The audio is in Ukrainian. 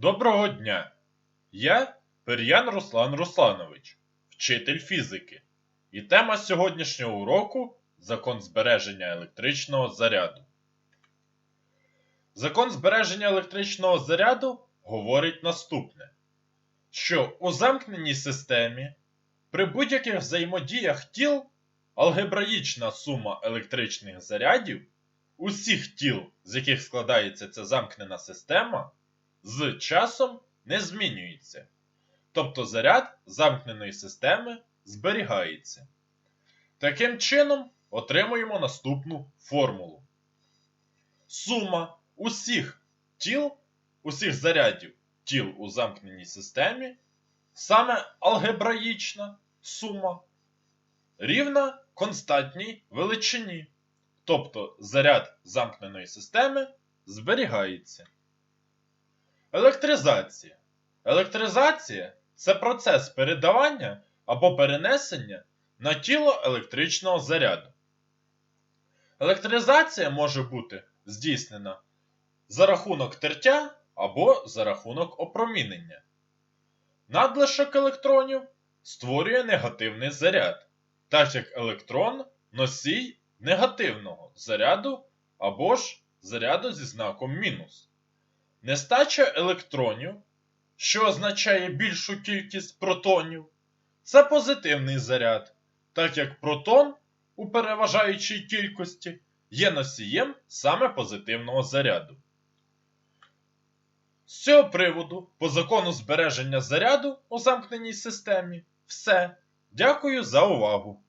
Доброго дня! Я Пер'ян Руслан Русланович, вчитель фізики. І тема сьогоднішнього уроку Закон збереження електричного заряду. Закон збереження електричного заряду говорить наступне: що у замкненій системі при будь-яких взаємодіях тіл алгебраїчна сума електричних зарядів усіх тіл, з яких складається ця замкнена система, з часом не змінюється. Тобто заряд замкненої системи зберігається. Таким чином, отримуємо наступну формулу. Сума усіх тіл, усіх зарядів тіл у замкненій системі, саме алгебраїчна сума, рівна константній величині. Тобто заряд замкненої системи зберігається. Електризація. Електризація це процес передавання або перенесення на тіло електричного заряду. Електризація може бути здійснена за рахунок тертя або за рахунок опромінення. Надлишок електронів створює негативний заряд, так як електрон носій негативного заряду або ж заряду зі знаком мінус. Нестача електронів, що означає більшу кількість протонів, це позитивний заряд, так як протон у переважаючій кількості є носієм саме позитивного заряду. З цього приводу, по закону збереження заряду у замкненій системі, все. Дякую за увагу!